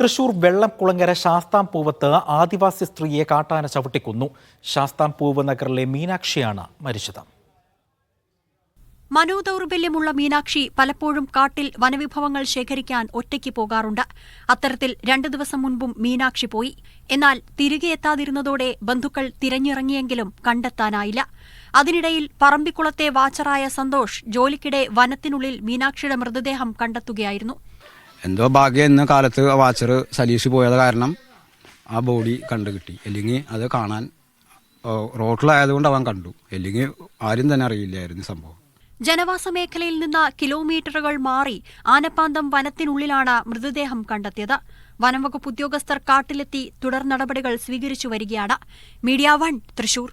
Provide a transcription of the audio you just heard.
തൃശൂർ വെള്ളംകുളങ്ങര ശാസ്താംപൂവത്ത് ആദിവാസി സ്ത്രീയെ കാട്ടാന ചവിട്ടിക്കൊന്നു. ശാസ്താംപൂവ് നഗറിലെ മീനാക്ഷിയാണ് മരിച്ചത്. മനോദൗർബല്യമുള്ള മീനാക്ഷി പലപ്പോഴും കാട്ടിൽ വനവിഭവങ്ങൾ ശേഖരിക്കാൻ ഒറ്റയ്ക്ക് പോകാറുണ്ട്. അത്തരത്തിൽ രണ്ടു ദിവസം മുൻപും മീനാക്ഷി പോയി. എന്നാൽ തിരികെ എത്താതിരുന്നതോടെ ബന്ധുക്കൾ തിരഞ്ഞിറങ്ങിയെങ്കിലും കണ്ടെത്താനായില്ല. അതിനിടയിൽ പറമ്പിക്കുളത്തെ വാച്ചറായ സന്തോഷ് ജോലിക്കിടെ വനത്തിനുള്ളിൽ മീനാക്ഷിയുടെ മൃതദേഹം കണ്ടെത്തുകയായിരുന്നു. എന്തോ ഭാഗ്യം ഇന്ന് കാലത്ത് വാച്ചർ സലീഷ് പോയത് കാരണം ആ ബോഡി കണ്ടു കിട്ടി. അല്ലെങ്കിൽ അത് കാണാൻ റോട്ടിലായതുകൊണ്ട് അവൻ കണ്ടു. അല്ലെങ്കിൽ ആരും തന്നെ അറിയില്ലായിരുന്നു സംഭവം. ജനവാസ മേഖലയിൽ നിന്ന് കിലോമീറ്ററുകൾ മാറി ആനപ്പാന്തം വനത്തിനുള്ളിലാണ് മൃതദേഹം കണ്ടെത്തിയത്. വനംവകുപ്പ് ഉദ്യോഗസ്ഥർ കാട്ടിലെത്തി തുടർ നടപടികൾ സ്വീകരിച്ചു വരികയാണ്. Media One Thrissur.